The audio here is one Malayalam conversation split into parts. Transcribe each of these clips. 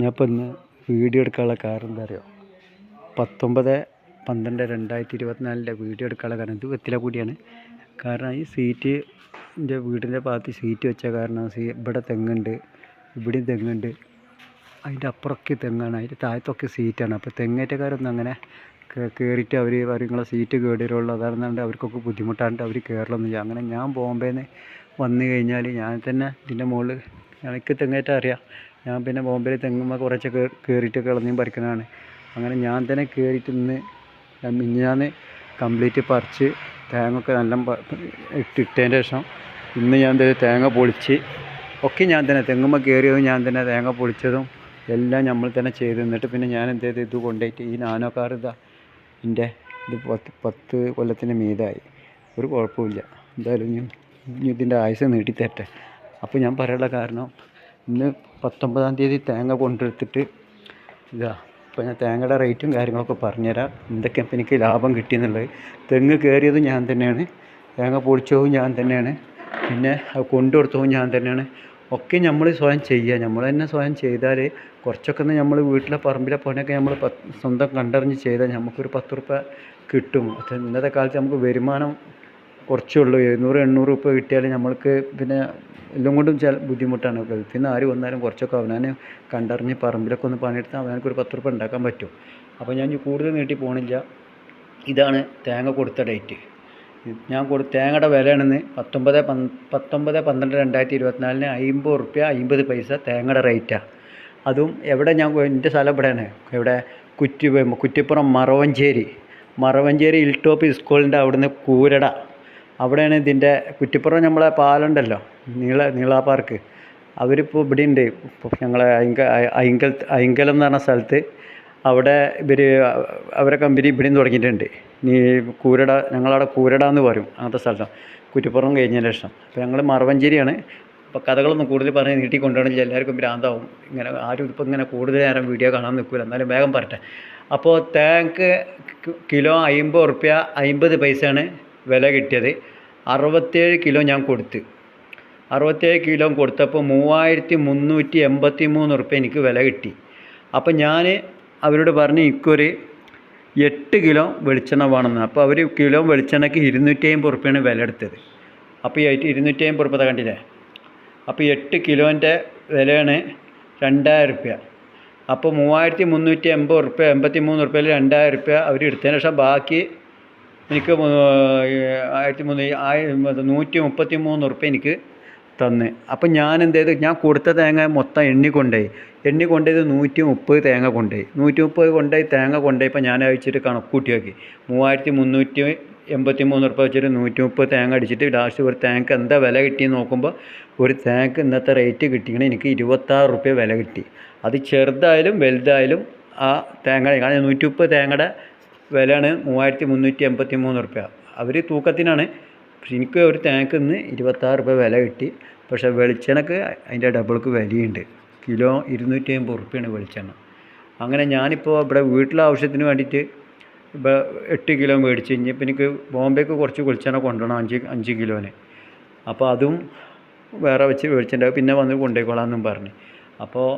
ഞാൻ ഇപ്പോൾ ഇന്ന് വീഡിയോ എടുക്കാനുള്ള കാരണം എന്താ അറിയോ പത്തൊമ്പത് പന്ത്രണ്ട് രണ്ടായിരത്തി ഇരുപത്തിനാലിന്റെ വീഡിയോ എടുക്കാനുള്ള കാരണം ഇത് വെത്തില കൂടിയാണ്. കാരണം ഈ സീറ്റ് എന്റെ വീടിന്റെ ഭാഗത്ത് സീറ്റ് വെച്ച കാരണം സീ ഇവിടെ തെങ്ങുണ്ട് ഇവിടെയും തെങ്ങുണ്ട്. അതിന്റെ അപ്പുറമൊക്കെ തെങ്ങാണ് അതിന്റെ താഴത്തൊക്കെ സീറ്റാണ്. അപ്പോൾ തെങ്ങേറ്റക്കാരൊന്നും അങ്ങനെ കയറിയിട്ട് അവർ നിങ്ങളെ സീറ്റ് അതാണ് അതാണെന്നുണ്ട് അവർക്കൊക്കെ ബുദ്ധിമുട്ടാണ്ട് അവർ കയറലൊന്നുമില്ല അങ്ങനെ ഞാൻ ബോംബേന്ന് വന്നു കഴിഞ്ഞാൽ ഞാൻ തന്നെ ഇതിന്റെ മുകളിൽ എനിക്ക് തെങ്ങേറ്റം അറിയാം. ഞാൻ പിന്നെ ബോംബെയിൽ തെങ്ങുമ്പോൾ കുറച്ചൊക്കെ കയറിയിട്ട് കിളന്നിയും പറിക്കണതാണ്. അങ്ങനെ ഞാൻ തന്നെ കയറിയിട്ട് ഇന്ന് മിഞ്ഞാന്ന് കംപ്ലീറ്റ് പറിച്ച് തേങ്ങ ഒക്കെ നല്ല ഇട്ടിട്ടതിന്റെ ശേഷം ഇന്ന് ഞാൻ തേങ്ങ പൊളിച്ച് ഒക്കെ ഞാൻ തന്നെ തെങ്ങുമ്പോൾ കയറിയതും ഞാൻ തന്നെ തേങ്ങ പൊളിച്ചതും എല്ലാം നമ്മൾ തന്നെ ചെയ്ത് നിന്നിട്ട് പിന്നെ ഞാൻ എന്ത് ചെയ്ത് ഇത് കൊണ്ടുപോയിട്ട് ഈ നാനോ കാർ ഇതാ എന്റെ ഇത് പത്ത് പത്ത് കൊല്ലത്തിന് മീതായി. ഒരു കുഴപ്പമില്ല എന്തായാലും ഇനി ഇതിന്റെ ആയുസ് നീട്ടിത്തരട്ടെ. അപ്പോൾ ഞാൻ പറയാനുള്ള കാരണം ഇന്ന് പത്തൊമ്പതാം തീയതി തേങ്ങ കൊണ്ടെടുത്തിട്ട് ഇതാ അപ്പോൾ ഞാൻ തേങ്ങയുടെ റേറ്റും കാര്യങ്ങളൊക്കെ പറഞ്ഞുതരാം. എന്തൊക്കെ ഇപ്പം എനിക്ക് ലാഭം കിട്ടിയെന്നുള്ളത്. തെങ്ങ് കയറിയതും ഞാൻ തന്നെയാണ്. തേങ്ങ പൊളിച്ചതും ഞാൻ തന്നെയാണ്. പിന്നെ അത് കൊണ്ടുകൊടുത്തതും ഞാൻ തന്നെയാണ്. ഒക്കെ നമ്മൾ സ്വയം ചെയ്യുക. നമ്മൾ തന്നെ സ്വയം ചെയ്താൽ കുറച്ചൊക്കെ ഒന്ന് നമ്മൾ വീട്ടിലെ പറമ്പിലെ പണിയൊക്കെ നമ്മൾ സ്വന്തം കണ്ടറിഞ്ഞ് ചെയ്താൽ നമുക്കൊരു പത്ത് റുപ്യ കിട്ടും. ഇന്നത്തെ കാലത്ത് നമുക്ക് വരുമാനം കുറച്ചേ ഉള്ളൂ. എഴുന്നൂറ് എണ്ണൂറ് റുപ്യ കിട്ടിയാൽ നമ്മൾക്ക് പിന്നെ എല്ലാം കൊണ്ടും ചില ബുദ്ധിമുട്ടാണ്. ഗൾഫിൽ നിന്ന് ആര് വന്നാലും കുറച്ചൊക്കെ അവനെ കണ്ടറിഞ്ഞ് പറമ്പിലൊക്കെ ഒന്ന് പണിയെടുത്താൽ അവനക്ക് ഒരു പത്ത് റുപ്യ ഉണ്ടാക്കാൻ പറ്റും. അപ്പോൾ ഞാൻ കൂടുതൽ നീട്ടി പോകണില്ല ഇതാണ് തേങ്ങ കൊടുത്ത ഡേറ്റ്. ഞാൻ കൊടു തേങ്ങയുടെ വിലയാണെന്ന് പത്തൊമ്പത് പന് പത്തൊമ്പത് പന്ത്രണ്ട് രണ്ടായിരത്തി ഇരുപത്തിനാലിന് അമ്പത് റുപ്യ അമ്പത് പൈസ തേങ്ങയുടെ റേറ്റാണ് അതും എവിടെ ഞാൻ എന്റെ സ്ഥലം ഇവിടെയാണ്. എവിടെ കുറ്റി കുറ്റിപ്പുറം മറവഞ്ചേരി. മറവഞ്ചേരി ഹിൽ ടോപ്പ് സ്കൂളിന്റെ അവിടുന്ന് കൂരട. അവിടെയാണ് ഇതിന്റെ കുറ്റിപ്പുറം നമ്മളെ പാലുണ്ടല്ലോ നീള നീള പാർക്ക്. അവരിപ്പോൾ ഇവിടെ ഉണ്ട് ഇപ്പോൾ ഞങ്ങളെ അയിങ്ക അയിങ്കൽ അയിങ്കലം എന്ന് പറഞ്ഞ സ്ഥലത്ത് അവിടെ ഇവർ അവരെ കമ്പനി ഇവിടെയും തുടങ്ങിയിട്ടുണ്ട്. നീ കൂരട ഞങ്ങളവിടെ കൂരട എന്ന് പറയും അങ്ങനത്തെ സ്ഥലത്താണ്. കുറ്റിപ്പുറം കഴിഞ്ഞതിന് ശേഷം. അപ്പോൾ ഞങ്ങൾ മറവഞ്ചേരിയാണ്. അപ്പോൾ കഥകളൊന്നും കൂടുതൽ പറഞ്ഞ് നീട്ടി കൊണ്ടുപോകണമെങ്കിൽ എല്ലാവർക്കും ഭ്രാന്താവും. ഇങ്ങനെ ആരും ഇപ്പോൾ ഇങ്ങനെ കൂടുതൽ നേരം വീഡിയോ കാണാൻ നിൽക്കില്ല എന്നാലും വേഗം പറട്ടെ അപ്പോൾ തേങ്ങക്ക് കിലോ അമ്പത് റുപ്യ അമ്പത് പൈസയാണ് വില കിട്ടിയത്. അറുപത്തേഴ് കിലോ ഞാൻ കൊടുത്ത്. അറുപത്തേഴ് കിലോ കൊടുത്തപ്പോൾ മൂവായിരത്തി മുന്നൂറ്റി എൺപത്തി മൂന്ന് റുപ്യ എനിക്ക് വില കിട്ടി. അപ്പോൾ ഞാൻ അവരോട് പറഞ്ഞ് എനിക്കൊരു എട്ട് കിലോ വെളിച്ചെണ്ണ വേണമെന്ന്. അപ്പോൾ അവർ കിലോ വെളിച്ചെണ്ണയ്ക്ക് ഇരുന്നൂറ്റി അമ്പത് റുപ്യാണ് വില എടുത്തത്. അപ്പോൾ ഈ ഇരുന്നൂറ്റി അമ്പത് റുപ്യ കണ്ടില്ലേ? അപ്പോൾ എട്ട് കിലോന്റെ വിലയാണ് രണ്ടായിരം റുപ്യ അപ്പോൾ മൂവായിരത്തി മുന്നൂറ്റി എൺപത് റുപ്യ എൺപത്തി മൂന്ന് റുപ്യയിൽ രണ്ടായിരം റുപ്യ അവർ എടുത്തതിന് ശേഷം ബാക്കി എനിക്ക് ആയിരത്തി മൂന്ന് നൂറ്റി മുപ്പത്തി മൂന്ന് ഉറുപ്പ്യ എനിക്ക് തന്ന്. അപ്പം ഞാൻ എന്ത് ചെയ്തു? ഞാൻ കൊടുത്ത തേങ്ങ മൊത്തം എണ്ണി കൊണ്ടുപോയി. എണ്ണി കൊണ്ടുപോയത് നൂറ്റി മുപ്പത് തേങ്ങ കൊണ്ടുപോയി. നൂറ്റി മുപ്പത് കൊണ്ടുപോയി തേങ്ങ കൊണ്ടുപോയപ്പോൾ ഞാൻ അയച്ചിട്ട് കണക്കൂട്ടി നോക്കി. മൂവായിരത്തി മുന്നൂറ്റി എൺപത്തി മൂന്ന് റുപ്യ വെച്ചിട്ട് നൂറ്റി മുപ്പത് തേങ്ങ അടിച്ചിട്ട് ലാസ്റ്റ് ഒരു തേങ്ങക്ക് എന്താ വില കിട്ടിയെന്ന് നോക്കുമ്പോൾ ഒരു തേങ്ങക്ക് ഇന്നത്തെ റേറ്റ് കിട്ടിയാണ് എനിക്ക് ഇരുപത്താറ് റുപ്യ വില കിട്ടി. അത് ചെറുതായാലും വലുതായാലും ആ തേങ്ങ കാരണം നൂറ്റി മുപ്പത് തേങ്ങയുടെ വിലയാണ് മൂവായിരത്തി മുന്നൂറ്റി എൺപത്തി മൂന്ന് റുപ്യ. അവർ തൂക്കത്തിനാണ്. എനിക്ക് ഒരു തേങ്ങക്ക് നിന്ന് ഇരുപത്താറ് റുപ്യ വില കിട്ടി. പക്ഷേ വെളിച്ചെണ്ണക്ക് അതിന്റെ ഡബിൾക്ക് വിലയുണ്ട്. കിലോ ഇരുന്നൂറ്റി അമ്പത് റുപ്യാണ് വെളിച്ചെണ്ണ. അങ്ങനെ ഞാനിപ്പോൾ ഇവിടെ വീട്ടിലെ ആവശ്യത്തിന് വേണ്ടിയിട്ട് ഇപ്പോൾ എട്ട് കിലോ മേടിച്ച്. ഇനിയിപ്പോൾ എനിക്ക് ബോംബെക്ക് കുറച്ച് വെളിച്ചെണ്ണ കൊണ്ടുപോകണം അഞ്ച് അഞ്ച് കിലോന്. അപ്പോൾ അതും വേറെ വെച്ച് വെളിച്ചെണ്ണ പിന്നെ വന്ന് കൊണ്ടുപോയിക്കോളാം എന്നും പറഞ്ഞു. അപ്പോൾ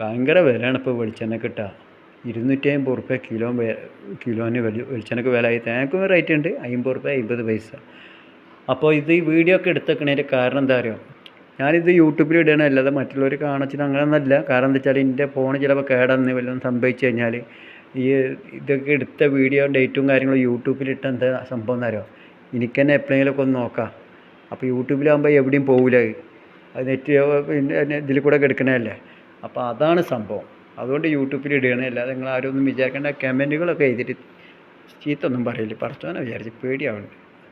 ഭയങ്കര വിലയാണ് ഇപ്പോൾ വെളിച്ചെണ്ണ കിട്ടുക. ഇരുന്നൂറ്റി അമ്പത് റുപ്യ കിലോ കിലോന് വെളി വെളിച്ചെണ്ണക്ക് വിലയായി. തേങ്ങക്കും റേറ്റ് ഉണ്ട്. അമ്പത് റുപ്യ അമ്പത് പൈസ. അപ്പോൾ ഇത് ഈ വീഡിയോ ഒക്കെ എടുത്തേക്കണതിന്റെ കാരണം എന്താ അറിയോ? ഞാനിത് യൂട്യൂബിൽ ഇടണം അല്ലാതെ മറ്റുള്ളവർ കാണിച്ചത് അങ്ങനെയൊന്നല്ല കാരണം എന്താ വെച്ചാൽ എന്റെ ഫോൺ ചിലപ്പോൾ കേടന്ന് വല്ലതും സംഭവിച്ചു കഴിഞ്ഞാൽ ഈ ഇതൊക്കെ എടുത്ത വീഡിയോ ഡേറ്റും കാര്യങ്ങളും യൂട്യൂബിലിട്ട എന്താ സംഭവം എന്നറിയോ എനിക്ക് തന്നെ എപ്പോഴെങ്കിലുമൊക്കെ ഒന്ന് നോക്കാം. അപ്പോൾ യൂട്യൂബിലാകുമ്പോൾ എവിടെയും പോകില്ല അത് നെറ്റ് പിന്നെ ഇതിൽ കൂടെ എടുക്കണതല്ലേ അപ്പോൾ അതാണ് സംഭവം. അതുകൊണ്ട് യൂട്യൂബിൽ ഇടുകയാണ്. അല്ലാതെ നിങ്ങൾ ആരും ഒന്നും വിചാരിക്കേണ്ട കമന്റുകളൊക്കെ എഴുതിയിട്ട് ചീത്തൊന്നും പറയില്ല. പറച്ചോനെ വിചാരിച്ച് പേടിയാവുന്നുണ്ട്